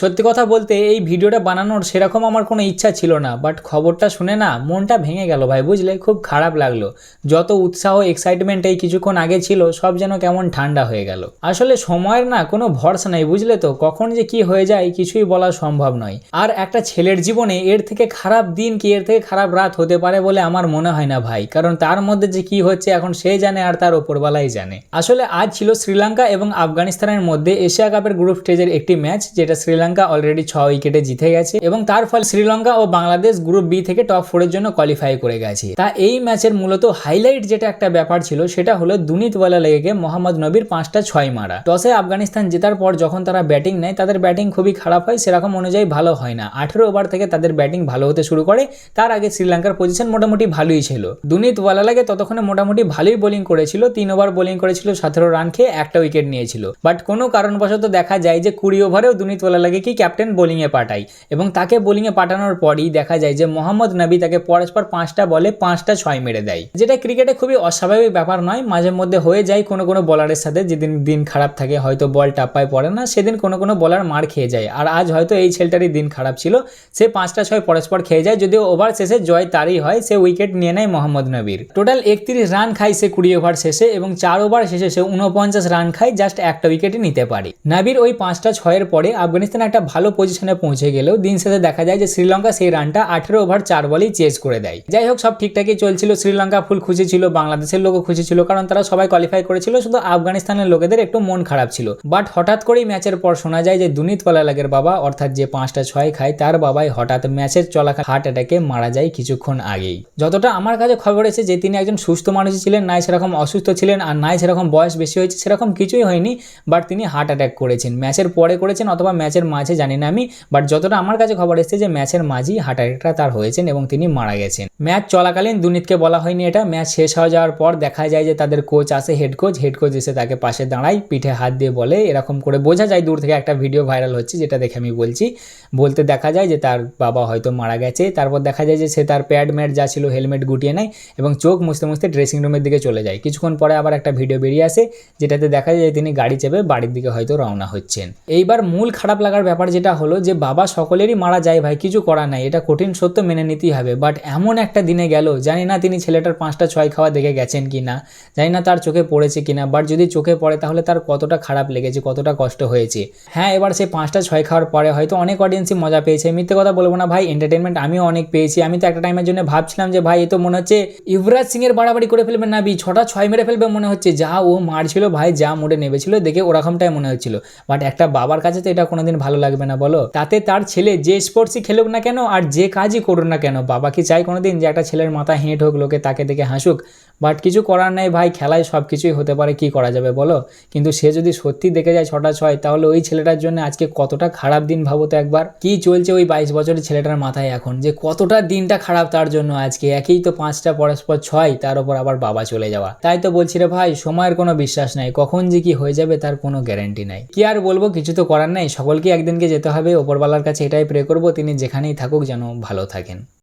সত্যি কথা বলতে এই ভিডিওটা বানানোর সেরকম আমার কোনো ইচ্ছা ছিল না বাট খবরটা শুনে না মনটা ভেঙে গেল ভাই, বুঝলে? খুব খারাপ লাগল। যত উৎসাহ এক্সাইটমেন্ট এই কিছুক্ষণ আগে ছিল, সব যেন কেমন ঠান্ডা হয়ে গেল। আসলে সময়ের না কোনো ভরসা নেই, বুঝলে তো? কখন যে কি হয়ে যায়, কিছুই বলা সম্ভব নয়। আর একটা ছেলের জীবনে এর থেকে খারাপ দিন কি, এর থেকে খারাপ রাত হতে পারে বলে আমার মনে হয় না ভাই, কারণ তার মধ্যে যে কি হচ্ছে এখন সে জানে আর তার ওপরওয়ালাই জানে। আসলে আজ ছিল শ্রীলঙ্কা এবং আফগানিস্তানের মধ্যে এশিয়া কাপের গ্রুপ স্টেজের একটি ম্যাচ যেটা শ্রীলঙ্কা অলরেডি ছ উইকেটে জিতে গেছে এবং তার ফলে শ্রীলঙ্কা ও বাংলাদেশ গ্রুপ বি থেকে টপ ফোরের জন্য কোয়ালিফাই করে গেছে। তা এই ম্যাচের মূলত হাইলাইট যেটা একটা ব্যাপার ছিল, সেটা হলো দুনিতওয়ালা লেগে মোহাম্মদ নবীর পাঁচটা ছয় মারা। টসে আফগানিস্তান জেতার পর যখন তারা ব্যাটিং নেয়, তাদের ব্যাটিং খুবই খারাপ হয়, সেরকম অনুযায়ী ভালো হয় না। আঠেরো ওভার থেকে তাদের ব্যাটিং ভালো হতে শুরু করে, তার আগে শ্রীলঙ্কার পজিশন মোটামুটি ভালোই ছিল। দুনিত ওয়ালালাগে ততক্ষণে মোটামুটি ভালোই বোলিং করেছিল, তিন ওভার বোলিং করেছিল, সতেরো রান খেয়ে একটা উইকেট নিয়েছিল। বাট কোনো কারণবশত দেখা যায় যে কুড়ি ওভারেও দুনিত ওয়ালালাগে কি ক্যাপ্টেন বোলিংয়ে পাঠায় এবং তাকে বোলিংয়ে পাঠানোর পরই দেখা যায় যে মোহাম্মদ নবী তাকে পরস্পর পাঁচটা বলে পাঁচটা ছয় মেরে দেয়। যেটা ক্রিকেটে খুবই অস্বাভাবিক ব্যাপার নয়, মাঝে মধ্যে হয়ে যায় কোনো কোনো বলারের সাথে যেদিন দিন খারাপ থাকে হয়তো বল টাপ্পায় পড়ে না, সেদিন কোনো কোনো বলার মার খেয়ে যায় আর আজ হয়তো এই ছেলেটারই দিন খারাপ ছিল, সে পাঁচটা ছয় পরস্পর খেয়ে যায় যদিও ওভার শেষে জয় তারই হয়, সে উইকেট নিয়ে নেয় মোহাম্মদ নবীর। টোটাল একত্রিশ রান খায় সে কুড়ি ওভার শেষে এবং চার ওভার শেষে সে উনপঞ্চাশ রান খায় জাস্ট একটা উইকেটই নিতে পারে। নাবির ওই পাঁচটা ছয়ের পরে আফগানিস্তান একটা ভালো পজিশনে পৌঁছে গেলেও দিন শেষে দেখা যায় যে শ্রীলঙ্কা সেই রানটা আঠেরো ওভার চার বলেই চেস করে দেয়। যাই হোক, সব ঠিকঠাকই চলছিল। শ্রীলঙ্কা ফুল খুশি ছিল, বাংলাদেশের লোকও খুশি ছিল, কারণ তারা সবাই কোয়ালিফাই করেছিল, শুধু আফগানিস্তানের লোকেদের একটু মন খারাপ ছিল। বাট হঠাৎ করেই ম্যাচের পর শোনা যায় যে দুনিত লাগের বাবা, অর্থাৎ যে পাঁচটা ছয় খায়, তার বাবাই হঠাৎ ম্যাচের চলাকালীন হার্ট অ্যাটাকে মারা যায় কিছুক্ষণ আগেই। যতটা আমার কাছে খবর এসেছে যে তিনি একজন সুস্থ মানুষ ছিলেন, নাই সেরকম অসুস্থ ছিলেন, আর নাই সেরকম বয়স বেশি হয়েছে, সেরকম কিছুই হয়নি বাট তিনি হার্ট অ্যাটাক করেছেন। ম্যাচের পরে করেছেন অথবা ম্যাচের মাঝে জানি না আমি বাট যতটা আমার কাছে খবর এসেছে যে ম্যাচের মাঝেই হার্ট অ্যাটাকটা তার হয়েছেন এবং তিনি মারা গেছেন। ম্যাচ চলাকালীন দুনিতকে বলা হয়নি এটা। ম্যাচ শেষ হয়ে যাওয়ার পর দেখা যায় যে তাদের কোচ আসে হেড কোচ হেড কোচ এসে তাকে পাশে দাঁড়ায়, পিঠে হাত দিয়ে বলে, এরকম করে বোঝা যায়। দূর থেকে একটা ভিডিও ভাইরাল হচ্ছে, যেটা দেখে আমি বলছি। বলতে দেখা যায় যে তার বাবা হয়তো মারা গেছে। তারপর দেখা যায় যে সে তার প্যাড ম্যাড যা ছিল হেলমেট গুটিয়ে নেয় এবং চোখ মুছতে মুছতে ড্রেসিং রুমের দিকে চলে যায়। কিছুক্ষণ পরে আবার একটা ভিডিও বেরিয়ে আসে, যেটাতে দেখা যায় যে তিনি গাড়ি চেপে বাড়ির দিকে হয়তো রওনা হচ্ছেন। এইবার মূল খারাপ লাগার ব্যাপার যেটা হলো যে, বাবা সকলেরই মারা যায়, ভাই, কিছু করা নাই। এটা কঠিন সত্য মেনে নিতেই হবে। বাট এমন একটা দিনে গেল, জানি না তিনি ছেলেটার পাঁচটা ছয় খাওয়া দেখে গেছেন কি না, জানি না তার চোখে পড়েছে কিনা বাট যদি চোখে পড়ে তাহলে তার কতটা খারাপ লেগেছে, কতটা কষ্ট হয়েছে। হ্যাঁ এবার সে পাঁচটা ছয় খাওয়ার পরে হয়তো অনেক অডিয়েন্সই মজা পেয়েছে। মিথ্যে কথা বলব না ভাই এন্টারটেনমেন্ট আমিও অনেক পেয়েছি। আমি তো একটা টাইমের জন্য ভাবছিলাম যে ভাই, এ তো মনে হচ্ছে ইউবরাজ সিং এর বাড়াবাড়ি করে ফেলবে না, বি ছটা ছয় মেরে ফেলবে মনে হচ্ছে। যা ও মারছিল ভাই, যা মোড়ে নেবেছিল দেখে ওরকমটাই মনে হচ্ছিল। বাট একটা বাবার কাছে তো এটা কোনোদিন ভালো লাগবে না, বলো? তাতে তার ছেলে যে স্পোর্টসই খেলুক না কেন, আর যে কাজই করুক না কেন, বাবা কি চাই কোনোদিন? যে একটা ছেলের মাথা হেঁট হোক, লোকে তাকে দেখে হাসুক। বাট কিছু করার নাই ভাই, খেলায় সব কিছুই হতে পারে, কি করা যাবে বলো? কিন্তু সে যদি সত্যি দেখে যায় ছটা ছয় তাহলে ওই ছেলেটার জন্য আজকে কতটা খারাপ দিন ভাবো তো একবার। কি চলছে ওই বাইশ বছরের ছেলেটার মাথায় এখন? যে কতটা দিনটা খারাপ তার জন্য আজকে? একেই তো পাঁচটা, পরস্পর ছয়, তার উপর আবার বাবা চলে যাওয়া। তাই তো বলছি রে ভাই, সময়ের কোনো বিশ্বাস নাই, কখন যে কি হয়ে যাবে তার কোনো গ্যারান্টি নাই। কি আর বলব, কিছু তো করার নাই, সকলকে একদিনকে যেতে হবে, ওপরওয়ালার কাছে এটাই প্রে করব, তিনি যেখানেই থাকুক যেন ভালো থাকেন।